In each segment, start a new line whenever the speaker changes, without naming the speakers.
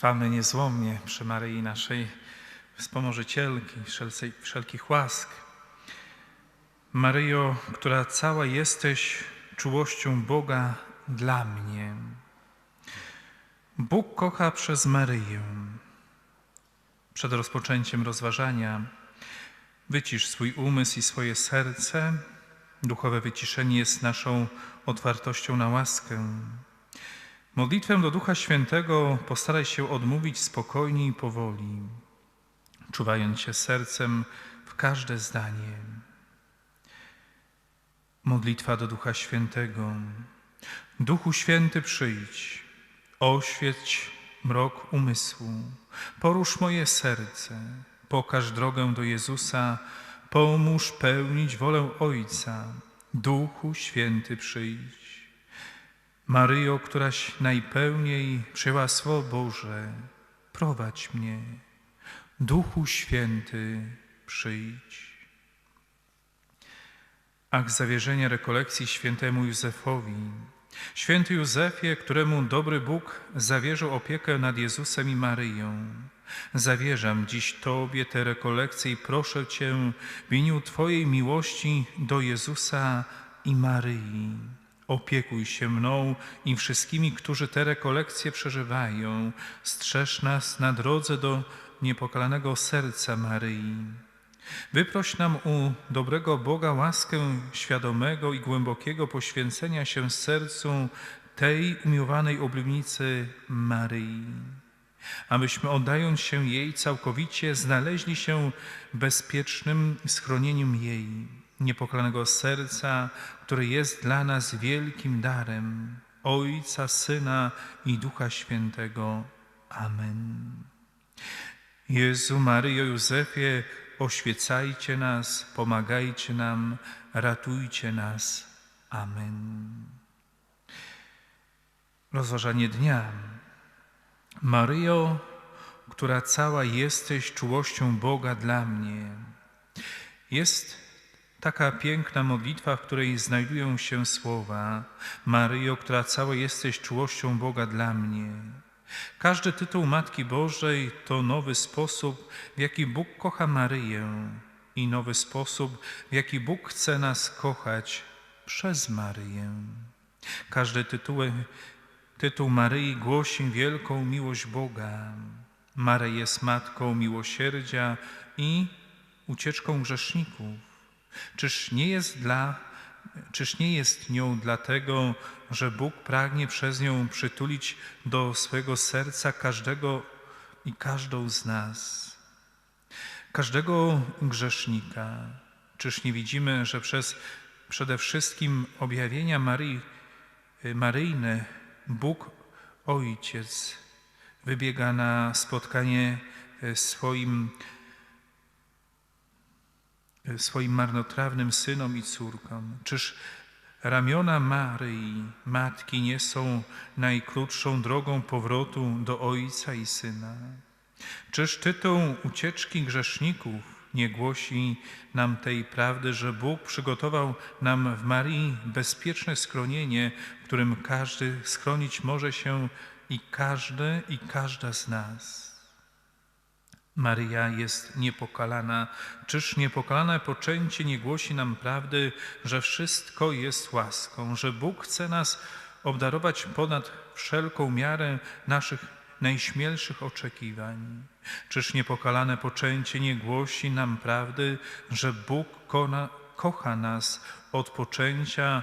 Chwalmy niezłomnie przy Maryi naszej wspomożycielki, wszelkich łask. Maryjo, która cała jesteś czułością Boga dla mnie. Bóg kocha przez Maryję. Przed rozpoczęciem rozważania wycisz swój umysł i swoje serce. Duchowe wyciszenie jest naszą otwartością na łaskę. Modlitwę do Ducha Świętego postaraj się odmówić spokojnie i powoli, czuwając się sercem w każde zdanie. Modlitwa do Ducha Świętego. Duchu Święty przyjdź, oświeć mrok umysłu, porusz moje serce, pokaż drogę do Jezusa, pomóż pełnić wolę Ojca. Duchu Święty przyjdź. Maryjo, któraś najpełniej przyjęła Słowo Boże, prowadź mnie. Duchu Święty, przyjdź. Akt zawierzenia rekolekcji świętemu Józefowi. Święty Józefie, któremu dobry Bóg zawierzył opiekę nad Jezusem i Maryją, zawierzam dziś Tobie te rekolekcje i proszę Cię w imieniu Twojej miłości do Jezusa i Maryi. Opiekuj się mną i wszystkimi, którzy te rekolekcje przeżywają. Strzeż nas na drodze do niepokalanego serca Maryi. Wyproś nam u dobrego Boga łaskę świadomego i głębokiego poświęcenia się sercu tej umiłowanej oblubnicy Maryi, abyśmy oddając się jej całkowicie znaleźli się bezpiecznym schronieniem jej niepokalanego serca, które jest dla nas wielkim darem Ojca, Syna i Ducha Świętego. Amen. Jezu, Maryjo, Józefie, oświecajcie nas, pomagajcie nam, ratujcie nas. Amen. Rozważanie dnia. Maryjo, która cała jesteś czułością Boga dla mnie. Jest taka piękna modlitwa, w której znajdują się słowa Maryjo, która cała jesteś czułością Boga dla mnie. Każdy tytuł Matki Bożej to nowy sposób, w jaki Bóg kocha Maryję i nowy sposób, w jaki Bóg chce nas kochać przez Maryję. Każdy tytuł, tytuł Maryi głosi wielką miłość Boga. Maryja jest matką miłosierdzia i ucieczką grzeszników. Czyż nie jest dla Czyż nie jest nią dlatego, że Bóg pragnie przez nią przytulić do swojego serca każdego i każdą z nas, każdego grzesznika? Czyż nie widzimy, że przez przede wszystkim objawienia Maryi, Maryjne Bóg Ojciec wybiega na spotkanie swoim swoim marnotrawnym synom i córkom. Czyż ramiona Maryi, Matki, nie są najkrótszą drogą powrotu do Ojca i Syna? Czyż tytuł ucieczki grzeszników nie głosi nam tej prawdy, że Bóg przygotował nam w Marii bezpieczne schronienie, w którym każdy schronić może się i każdy i każda z nas? Maryja jest niepokalana. Czyż niepokalane poczęcie nie głosi nam prawdy, że wszystko jest łaską, że Bóg chce nas obdarować ponad wszelką miarę naszych najśmielszych oczekiwań? Czyż niepokalane poczęcie nie głosi nam prawdy, że Bóg kona, kocha nas od poczęcia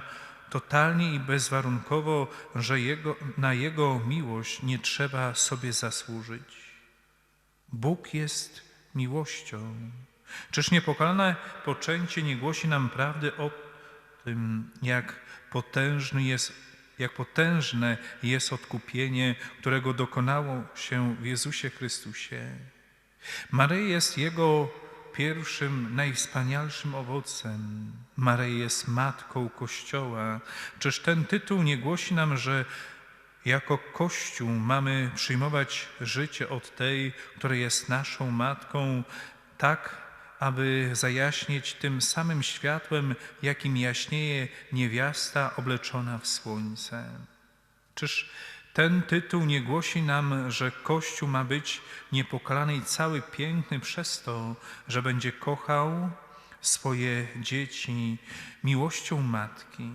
totalnie i bezwarunkowo, że jego, na Jego miłość nie trzeba sobie zasłużyć? Bóg jest miłością. Czyż niepokalane poczęcie nie głosi nam prawdy o tym, jak potężny jest, jak potężne jest odkupienie, którego dokonało się w Jezusie Chrystusie? Maryja jest Jego pierwszym, najwspanialszym owocem. Maryja jest matką Kościoła. Czyż ten tytuł nie głosi nam, że jako Kościół mamy przyjmować życie od tej, która jest naszą matką, tak aby zajaśnieć tym samym światłem, jakim jaśnieje niewiasta obleczona w słońce. Czyż Ten tytuł nie głosi nam, że Kościół ma być niepokalany i cały piękny przez to, że będzie kochał swoje dzieci miłością matki.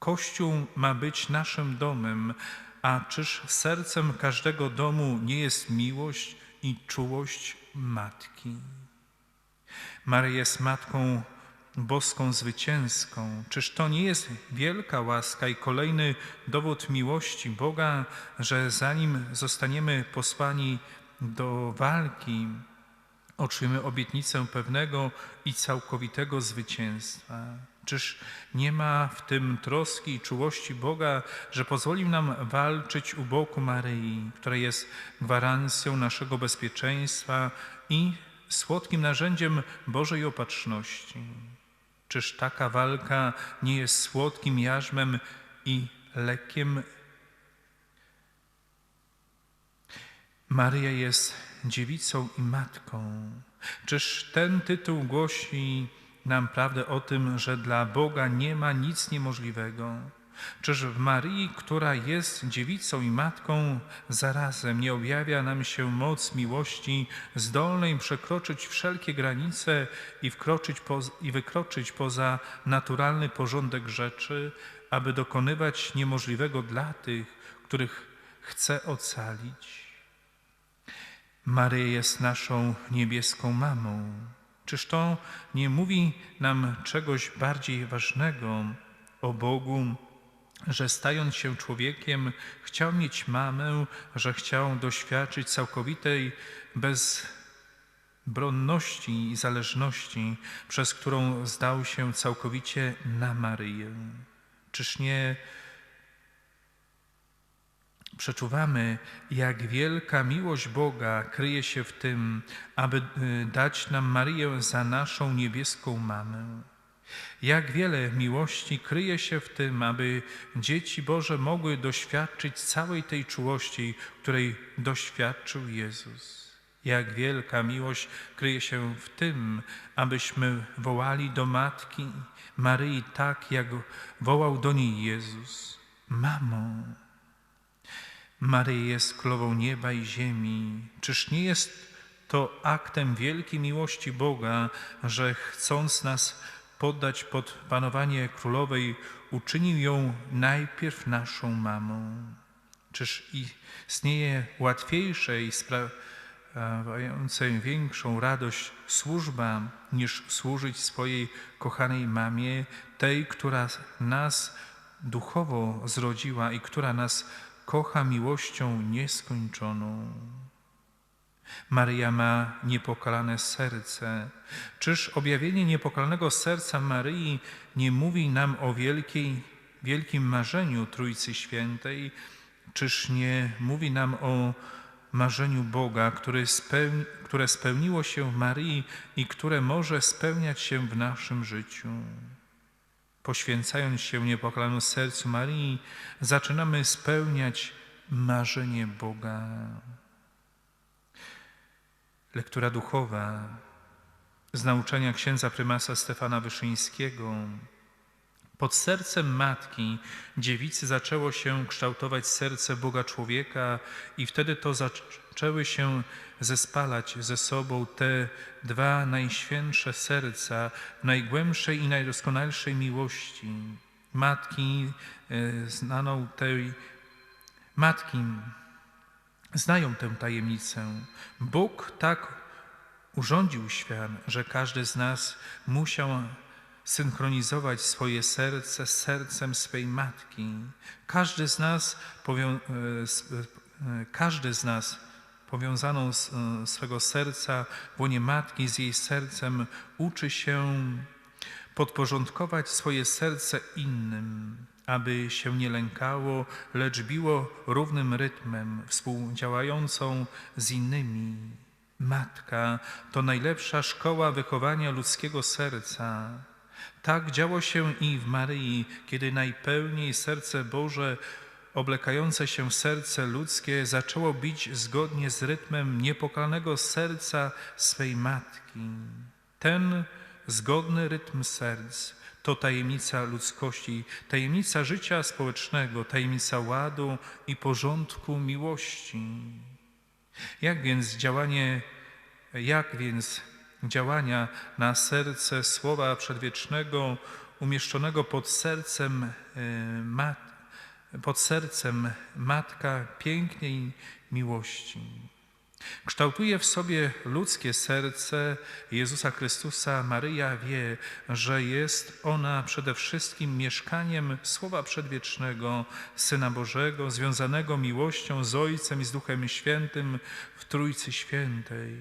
Kościół ma być naszym domem, a czyż sercem każdego domu nie jest miłość i czułość matki? Maria jest matką boską zwycięską. Czyż to nie jest wielka łaska i kolejny dowód miłości Boga, że zanim zostaniemy posłani do walki, otrzymujemy obietnicę pewnego i całkowitego zwycięstwa? Czyż nie ma w tym troski i czułości Boga, że pozwolił nam walczyć u boku Maryi, która jest gwarancją naszego bezpieczeństwa i słodkim narzędziem Bożej opatrzności? Czyż taka walka nie jest słodkim jarzmem i lekiem? Maryja jest dziewicą i matką. Czyż ten tytuł głosi nam prawdę o tym, że dla Boga nie ma nic niemożliwego? Czyż w Maryi, która jest dziewicą i matką, zarazem nie objawia nam się moc miłości zdolnej przekroczyć wszelkie granice i, wkroczyć po, i wykroczyć poza naturalny porządek rzeczy, aby dokonywać niemożliwego dla tych, których chce ocalić? Maryja jest naszą niebieską mamą. Czyż to nie mówi nam czegoś bardziej ważnego o Bogu, że stając się człowiekiem, chciał mieć mamę, że chciał doświadczyć całkowitej bezbronności i zależności, przez którą zdał się całkowicie na Maryję. Czyż nie przeczuwamy, jak wielka miłość Boga kryje się w tym, aby y, dać nam Maryję za naszą niebieską mamę? Jak wiele miłości kryje się w tym, aby dzieci Boże mogły doświadczyć całej tej czułości, której doświadczył Jezus. Jak wielka miłość kryje się w tym, abyśmy wołali do Matki Maryi tak, jak wołał do niej Jezus. Mamo, Maryja jest królową nieba i ziemi. Czyż nie jest to aktem wielkiej miłości Boga, że chcąc nas poddać pod panowanie królowej, uczynił ją najpierw naszą mamą. Czyż istnieje łatwiejsze i sprawiające większą radość służba, niż służyć swojej kochanej mamie, tej, która nas duchowo zrodziła i która nas kocha miłością nieskończoną? Maryja ma niepokalane serce. Czyż objawienie niepokalanego serca Maryi nie mówi nam o wielkiej, wielkim marzeniu Trójcy Świętej? Czyż nie mówi nam o marzeniu Boga, spełni, które spełniło się w Maryi i które może spełniać się w naszym życiu? Poświęcając się niepokalanemu sercu Maryi, zaczynamy spełniać marzenie Boga. Lektura duchowa z nauczania księdza prymasa Stefana Wyszyńskiego. Pod sercem matki dziewicy zaczęło się kształtować serce Boga człowieka i wtedy to zaczęły się zespalać ze sobą te dwa najświętsze serca najgłębszej i najdoskonalszej miłości. Matki e, znaną tej matki znają tę tajemnicę. Bóg tak urządził świat, że każdy z nas musiał synchronizować swoje serce z sercem swej matki. Każdy z nas, powią- e, e, każdy z nas powiązaną z e, swego serca w łonie matki z jej sercem uczy się podporządkować swoje serce innym aby się nie lękało, lecz biło równym rytmem, współdziałającą z innymi. Matka to najlepsza szkoła wychowania ludzkiego serca. Tak działo się i w Maryi, kiedy najpełniej serce Boże, oblekające się w serce ludzkie, zaczęło bić zgodnie z rytmem niepokalnego serca swej matki. Ten zgodny rytm serc To tajemnica ludzkości, tajemnica życia społecznego, tajemnica ładu i porządku miłości. Jak więc działanie, jak więc działania na serce słowa przedwiecznego umieszczonego pod sercem, e, pod sercem matka pięknej miłości. Kształtuje w sobie ludzkie serce Jezusa Chrystusa. Maryja wie, że jest ona przede wszystkim mieszkaniem Słowa Przedwiecznego, Syna Bożego, związanego miłością z Ojcem i z Duchem Świętym w Trójcy Świętej.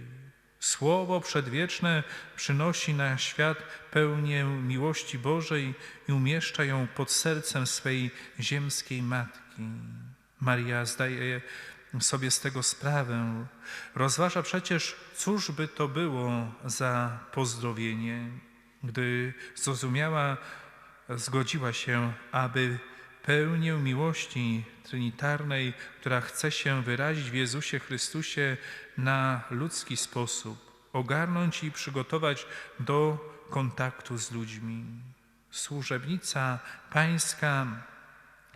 Słowo przedwieczne przynosi na świat pełnię miłości Bożej i umieszcza ją pod sercem swej ziemskiej matki. Maria zdaje sobie z tego sprawę. Rozważa przecież, cóż by to było za pozdrowienie, gdy zrozumiała, zgodziła się, aby pełnię miłości trinitarnej, która chce się wyrazić w Jezusie Chrystusie na ludzki sposób, ogarnąć i przygotować do kontaktu z ludźmi. Służebnica Pańska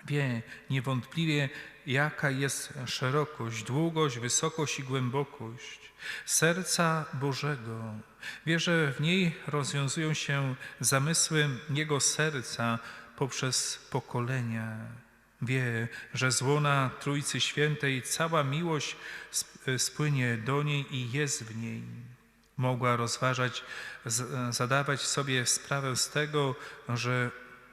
wie niewątpliwie, jaka jest szerokość, długość, wysokość i głębokość serca Bożego. Wie, że w niej rozwiązują się zamysły Jego serca poprzez pokolenia. Wie, że z łona Trójcy Świętej cała miłość spłynie do niej i jest w niej. Mogła rozważać, zadawać sobie sprawę z tego, że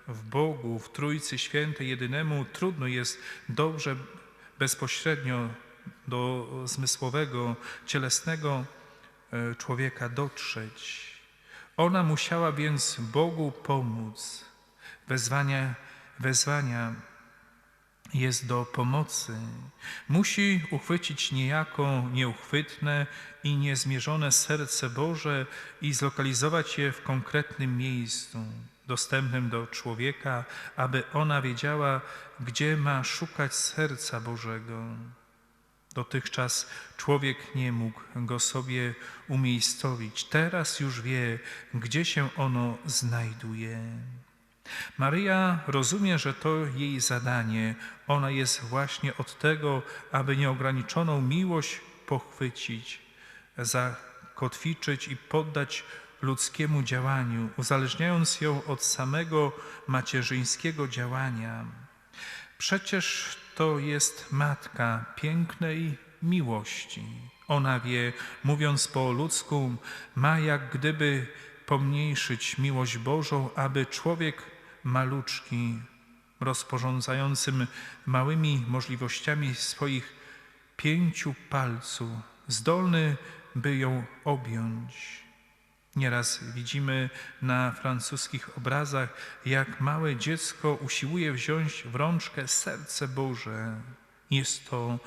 w Bogu, w Trójcy Świętej jedynemu trudno jest dobrze bezpośrednio do zmysłowego, cielesnego e, człowieka dotrzeć. Ona musiała więc Bogu pomóc. Wezwania, wezwania jest do pomocy. Musi uchwycić niejako nieuchwytne i niezmierzone serce Boże i zlokalizować je w konkretnym miejscu, dostępnym do człowieka, aby ona wiedziała, gdzie ma szukać serca Bożego. Dotychczas człowiek nie mógł go sobie umiejscowić. Teraz już wie, gdzie się ono znajduje. Maryja rozumie, że to jej zadanie. Ona jest właśnie od tego, aby nieograniczoną miłość pochwycić, zakotwiczyć i poddać ludzkiemu działaniu, uzależniając ją od samego macierzyńskiego działania. Przecież to jest matka pięknej miłości. Ona wie, mówiąc po ludzku, ma jak gdyby pomniejszyć miłość Bożą, aby człowiek maluczki, rozporządzającym małymi możliwościami swoich pięciu palców, zdolny, by ją objąć. Nieraz widzimy na francuskich obrazach, jak małe dziecko usiłuje wziąć w rączkę serce Boże. Jest to,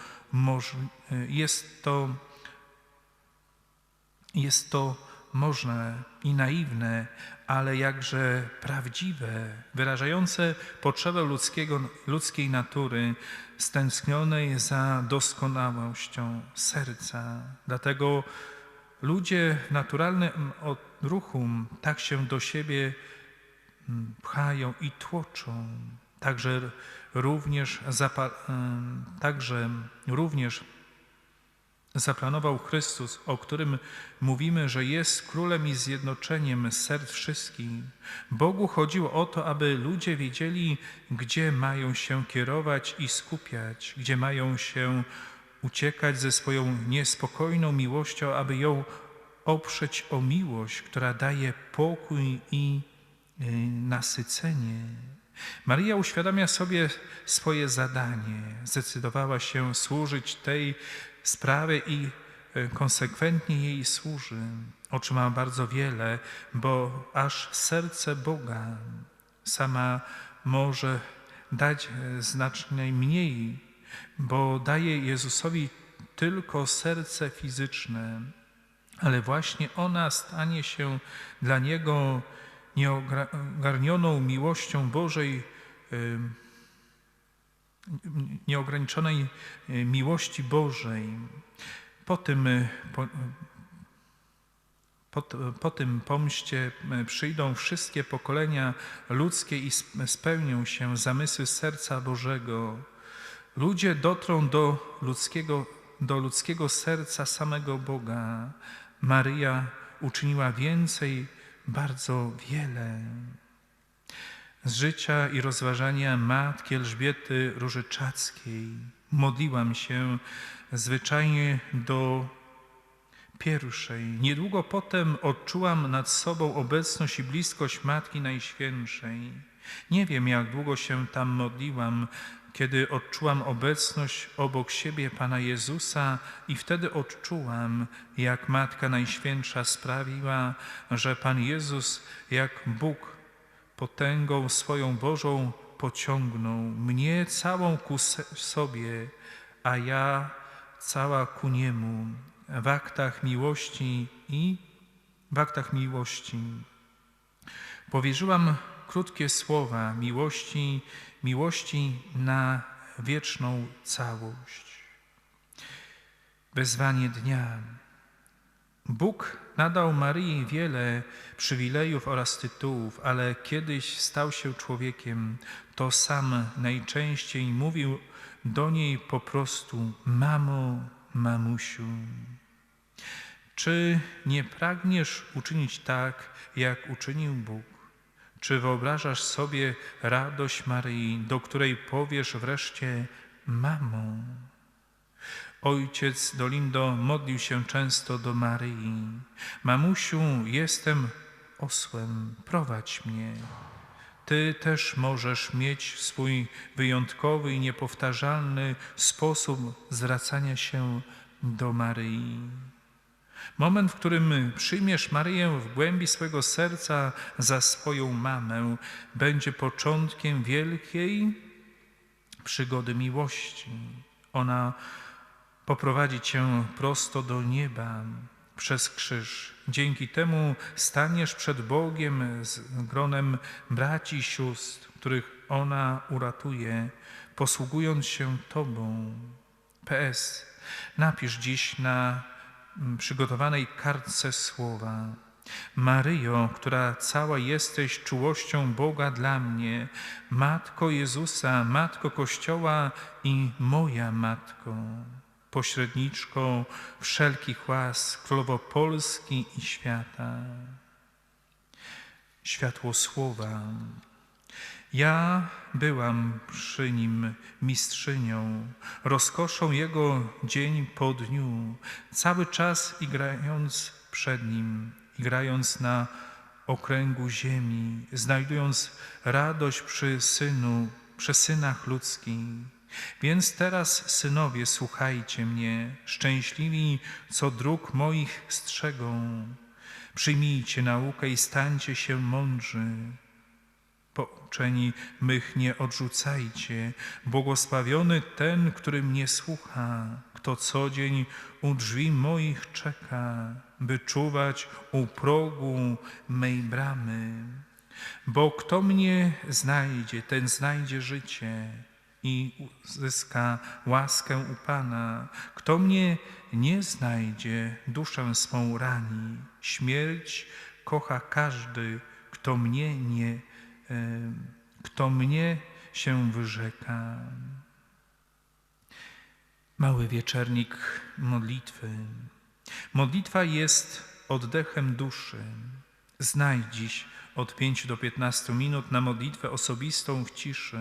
jest to, jest to możne i naiwne, ale jakże prawdziwe, wyrażające potrzebę ludzkiego, ludzkiej natury, stęsknionej za doskonałością serca. Dlatego ludzie w naturalnym odruchu tak się do siebie mm, pchają i tłoczą. Także również, także również zaplanował Chrystus, o którym mówimy, że jest królem i zjednoczeniem serc wszystkich. Bogu chodziło o to, aby ludzie wiedzieli, gdzie mają się kierować i skupiać, gdzie mają się uciekać ze swoją niespokojną miłością, aby ją oprzeć o miłość, która daje pokój i y, nasycenie. Maria uświadamia sobie swoje zadanie, zdecydowała się służyć tej sprawy i e, konsekwentnie jej służy. Otrzyma bardzo wiele, bo aż serce Boga sama może dać e, znacznie mniej, bo daje Jezusowi tylko serce fizyczne, ale właśnie ona stanie się dla Niego nieogarnioną miłością Bożej nieograniczonej e, miłości Bożej. Po tym, e, po, po, po tym pomście e, przyjdą wszystkie pokolenia ludzkie i sp- spełnią się zamysły serca Bożego. Ludzie dotrą do ludzkiego, do ludzkiego serca samego Boga. Maryja uczyniła więcej, bardzo wiele. Z życia i rozważania matki Elżbiety Różyczackiej modliłam się zwyczajnie do pierwszej. Niedługo potem odczułam nad sobą obecność i bliskość Matki Najświętszej. Nie wiem, jak długo się tam modliłam, kiedy odczułam obecność obok siebie Pana Jezusa i wtedy odczułam, jak Matka Najświętsza sprawiła, że Pan Jezus, jak Bóg, potęgą swoją Bożą pociągnął mnie całą ku sobie, a ja cała ku Niemu w aktach miłości i w aktach miłości. Powierzyłam krótkie słowa miłości, miłości na wieczną całość. Wezwanie dnia. Bóg nadał Maryi wiele przywilejów oraz tytułów, ale kiedyś stał się człowiekiem, to sam najczęściej mówił do niej po prostu mamo, mamusiu. Czy nie pragniesz uczynić tak, jak uczynił Bóg? Czy wyobrażasz sobie radość Maryi, do której powiesz wreszcie mamo? Ojciec Dolindo modlił się często do Maryi. Mamusiu, jestem osłem, prowadź mnie. Ty też możesz mieć swój wyjątkowy i niepowtarzalny sposób zwracania się do Maryi. Moment, w którym przyjmiesz Maryję w głębi swego serca za swoją mamę, będzie początkiem wielkiej przygody miłości. Ona poprowadzi cię prosto do nieba przez krzyż. Dzięki temu staniesz przed Bogiem z gronem braci i sióstr, których ona uratuje, posługując się Tobą. PS. Napisz dziś na mm, przygotowanej kartce słowa. Maryjo, która cała jesteś czułością Boga dla mnie, Matko Jezusa, Matko Kościoła i moja Matko, pośredniczko wszelkich łask, Królowo Polski i świata. Światło słowa. Ja byłam przy nim mistrzynią, rozkoszą jego dzień po dniu, cały czas igrając przed nim, igrając na okręgu ziemi, znajdując radość przy synu, przy synach ludzkich. Więc teraz, synowie, słuchajcie mnie, szczęśliwi, co dróg moich strzegą. Przyjmijcie naukę i stańcie się mądrzy. Pouczeni mych nie odrzucajcie. Błogosławiony ten, który mnie słucha, kto co dzień u drzwi moich czeka, by czuwać u progu mej bramy. Bo kto mnie znajdzie, ten znajdzie życie i uzyska łaskę u Pana. Kto mnie nie znajdzie, duszę swą rani. Śmierć kocha każdy, kto mnie nie, kto mnie się wyrzeka. Mały wieczernik modlitwy. Modlitwa jest oddechem duszy. Znajdź dziś od 5 do 15 minut na modlitwę osobistą w ciszy.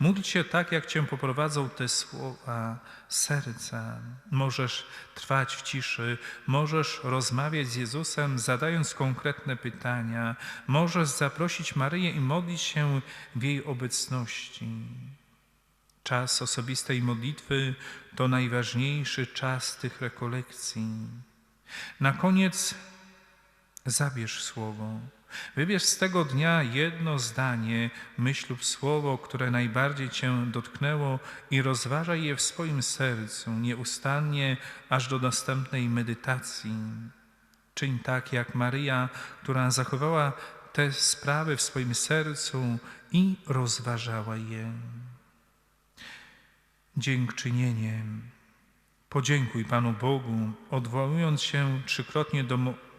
Módl się tak, jak Cię poprowadzą te słowa serca. Możesz trwać w ciszy, możesz rozmawiać z Jezusem, zadając konkretne pytania. Możesz zaprosić Maryję i modlić się w jej obecności. Czas osobistej modlitwy to najważniejszy czas tych rekolekcji. Na koniec zabierz słowo. Wybierz z tego dnia jedno zdanie, myśl lub słowo, które najbardziej Cię dotknęło i rozważaj je w swoim sercu nieustannie, aż do następnej medytacji. Czyń tak jak Maryja, która zachowała te sprawy w swoim sercu i rozważała je. Dziękczynieniem. Podziękuj Panu Bogu, odwołując się trzykrotnie do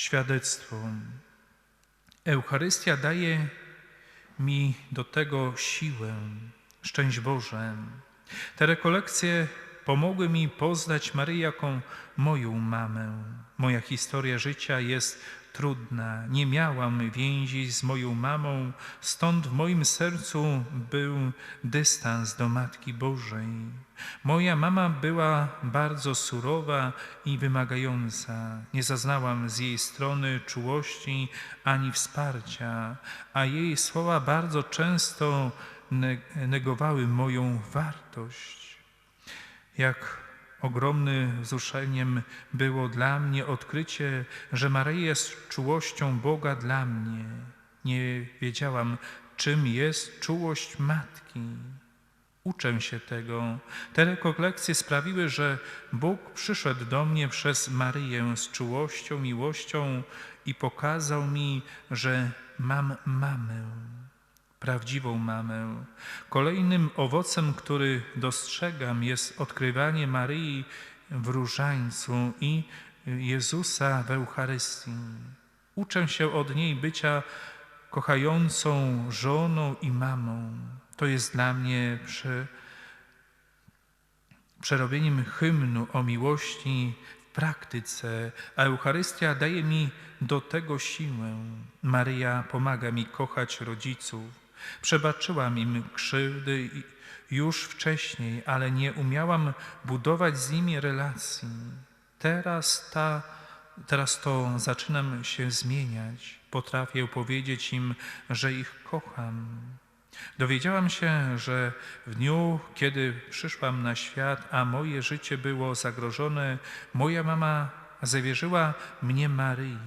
Świadectwo. Eucharystia daje mi do tego siłę. Szczęść Boże. Te rekolekcje pomogły mi poznać Maryję moją mamę. Moja historia życia jest trudna. Nie miałam więzi z moją mamą, stąd w moim sercu był dystans do Matki Bożej. Moja mama była bardzo surowa i wymagająca. Nie zaznałam z jej strony czułości ani wsparcia, a jej słowa bardzo często negowały moją wartość. Jak ogromnym wzruszeniem było dla mnie odkrycie, że Maryja jest czułością Boga dla mnie. Nie wiedziałam, czym jest czułość matki. Uczę się tego. Te rekolekcje sprawiły, że Bóg przyszedł do mnie przez Maryję z czułością, miłością i pokazał mi, że mam mamę prawdziwą mamę. Kolejnym owocem, który dostrzegam, jest odkrywanie Maryi w różańcu i Jezusa w Eucharystii. Uczę się od niej bycia kochającą żoną i mamą. To jest dla mnie prze, przerobieniem hymnu o miłości w praktyce, a Eucharystia daje mi do tego siłę. Maryja pomaga mi kochać rodziców. Przebaczyłam im krzywdy już wcześniej, ale nie umiałam budować z nimi relacji. Teraz, ta, teraz to zaczynam się zmieniać. Potrafię powiedzieć im, że ich kocham. Dowiedziałam się, że w dniu, kiedy przyszłam na świat, a moje życie było zagrożone, moja mama zawierzyła mnie Maryi.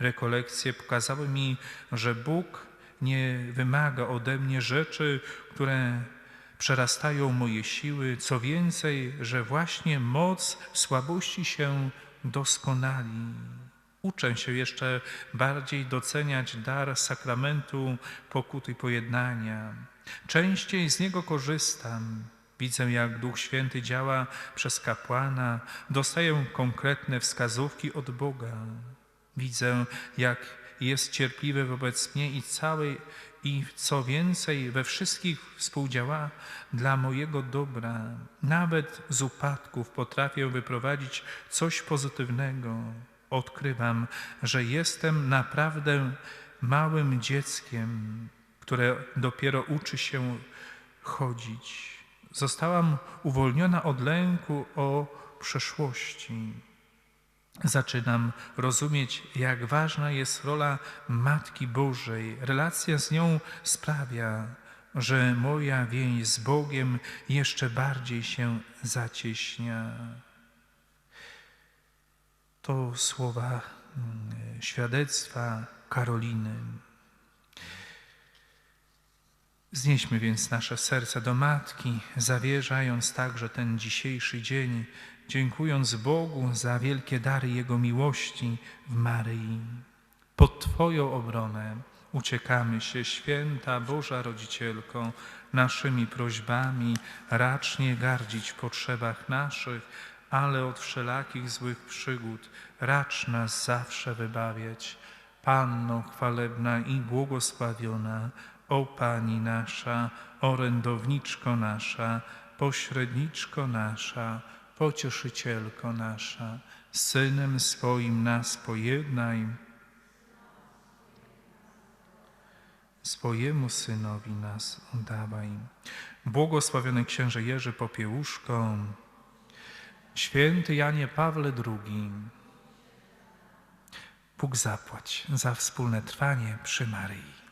Rekolekcje pokazały mi, że Bóg nie wymaga ode mnie rzeczy, które przerastają moje siły. Co więcej, że właśnie moc słabości się doskonali. Uczę się jeszcze bardziej doceniać dar sakramentu pokuty i pojednania. Częściej z niego korzystam. Widzę, jak Duch Święty działa przez kapłana, dostaję konkretne wskazówki od Boga. Widzę, jak jest cierpliwy wobec mnie i całej i co więcej, we wszystkich współdziała dla mojego dobra. Nawet z upadków potrafię wyprowadzić coś pozytywnego. Odkrywam, że jestem naprawdę małym dzieckiem, które dopiero uczy się chodzić. Zostałam uwolniona od lęku o przeszłości zaczynam rozumieć, jak ważna jest rola Matki Bożej. Relacja z nią sprawia, że moja więź z Bogiem jeszcze bardziej się zacieśnia. To słowa mm, świadectwa Karoliny. Znieśmy więc nasze serce do Matki, zawierzając także ten dzisiejszy dzień dziękując Bogu za wielkie dary Jego miłości w Maryi. Pod Twoją obronę uciekamy się, święta Boża Rodzicielko, naszymi prośbami, racz nie gardzić w potrzebach naszych, ale od wszelakich złych przygód racz nas zawsze wybawiać. Panno chwalebna i błogosławiona, o Pani nasza, orędowniczko nasza, pośredniczko nasza, pocieszycielko nasza, Synem swoim nas pojednaj, swojemu Synowi nas oddawaj. Błogosławiony księże Jerzy Popiełuszko, święty Janie Pawle II, Bóg zapłać za wspólne trwanie przy Maryi.